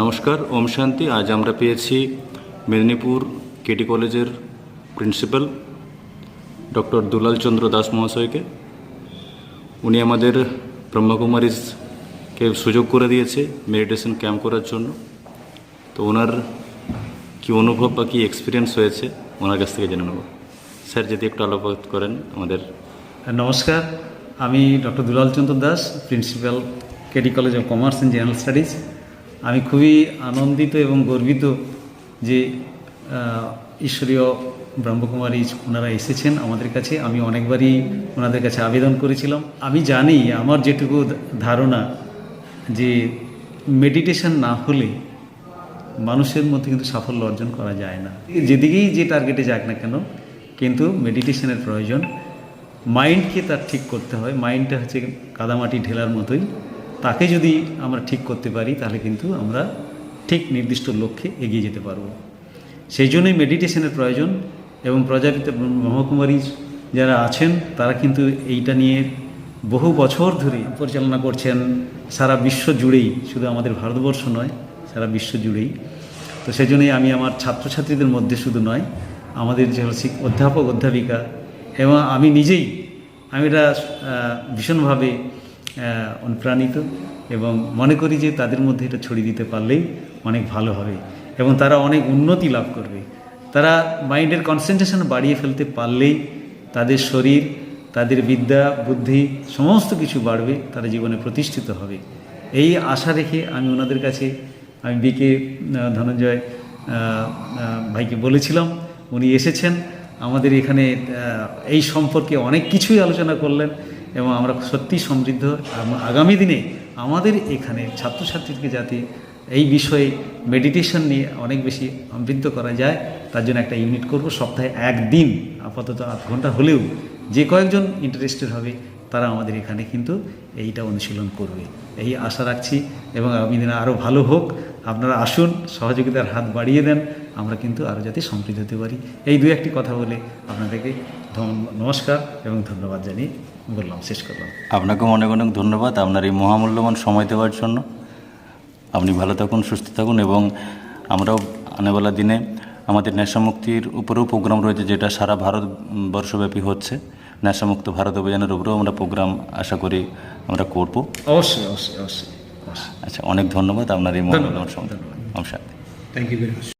নমস্কার, ওম শান্তি। আজ আমরা পেয়েছি মেদিনীপুর কেটি কলেজের প্রিন্সিপাল ডক্টর দুলাল চন্দ্র দাস মহাশয়কে। উনি আমাদের ব্রহ্মকুমারীকে সুযোগ করে দিয়েছে মেডিটেশন ক্যাম্প করার জন্য। তো ওনার কি অনুভব বা কী এক্সপিরিয়েন্স হয়েছে, ওনার কাছ থেকে জেনে নেব। স্যার, যদি একটু আলোকপাত করেন আমাদের। নমস্কার আমি doctor Dulal Chandra Das, principal KD college of commerce and general studies. আমি খুবই আনন্দিত এবং গর্বিত যে ঈশ্বরীয় ব্রহ্মকুমারী ওনারা এসেছেন আমাদের কাছে। আমি অনেকবারই ওনাদের কাছে আবেদন করেছিলাম। আমি জানি আমার যেটুকু ধারণা যে, মেডিটেশন না হলে মানুষের মধ্যে কিন্তু সাফল্য অর্জন করা যায় না। যেদিকেই যে টার্গেটে যাক না কেন, কিন্তু মেডিটেশনের প্রয়োজন। মাইন্ডকে তার ঠিক করতে হয়। মাইন্ডটা হচ্ছে কাদামাটি ঢেলার মতোই। তাকে যদি আমরা ঠিক করতে পারি, তাহলে কিন্তু আমরা ঠিক নির্দিষ্ট লক্ষ্যে এগিয়ে যেতে পারব। সেই জন্যই মেডিটেশনের প্রয়োজন এবং প্রজাপিত মহকুমারী যারা আছেন, তারা কিন্তু এইটা নিয়ে বহু বছর ধরে পরিচালনা করছেন। সারা বিশ্ব জুড়েই, শুধু আমাদের ভারতবর্ষ নয়, সারা বিশ্ব জুড়েই। তো সেই জন্যই আমি আমার ছাত্রছাত্রীদের মধ্যে শুধু নয়, আমাদের যে অধ্যাপক, অধ্যাপিকা এবং আমি নিজেই, আমি এটা ভীষণভাবে অনুপ্রাণিত এবং মনে করি যে তাদের মধ্যে এটা ছড়িয়ে দিতে পারলেই অনেক ভালো হবে এবং তারা অনেক উন্নতি লাভ করবে। তারা মাইন্ডের কনসেন্ট্রেশন বাড়িয়ে ফেলতে পারলেই তাদের শরীর, তাদের বিদ্যা, বুদ্ধি সমস্ত কিছু বাড়বে, তারা জীবনে প্রতিষ্ঠিত হবে। এই আশা রেখে আমি ওনাদের কাছে, আমি বিকে ধনঞ্জয় ভাইকে বলেছিলাম, উনি এসেছেন। আমাদের এখানে এই সম্পর্কে অনেক কিছুই আলোচনা করলেন এবং আমরা সত্যি সমৃদ্ধ। আগামী দিনে আমাদের এখানে ছাত্রছাত্রীকে যাতে এই বিষয়ে মেডিটেশন নিয়ে অনেক বেশি সমৃদ্ধ করা যায়, তার জন্য একটা ইউনিট করব। সপ্তাহে একদিন, আপাতত আধ ঘণ্টা হলেও যে কয়েকজন ইন্টারেস্টেড হবে, তারা আমাদের এখানে কিন্তু এইটা অনুশীলন করবে। এই আশা রাখছি এবং আগামী দিনে আরও ভালো হোক। আপনারা আসুন সহযোগিতার হাত বাড়িয়ে দেন আমরা কিন্তু আরও যাতে সমৃদ্ধ হতে পারি। এই দু একটি কথা বলে আপনাদেরকে ধন- নমস্কার এবং ধন্যবাদ জানিয়ে বললাম শেষ করলাম। আপনাকেও অনেক অনেক ধন্যবাদ আপনার এই মহামূল্যবান সময় দেওয়ার জন্য। আপনি ভালো থাকুন সুস্থ থাকুন এবং আমরাও আনেওয়ালা দিনে আমাদের নেশামুক্তির উপরেও প্রোগ্রাম রয়েছে যেটা সারা ভারতবর্ষব্যাপী হচ্ছে। নেশামুক্ত ভারত অভিযানের উপরেও আমরা প্রোগ্রাম আশা করি আমরা করব। অবশ্যই অবশ্যই অবশ্যই। আচ্ছা অনেক ধন্যবাদ। আপনার এই মহামূল্যবান সম্পর্কে সময় ইউ ভেরি মাচ.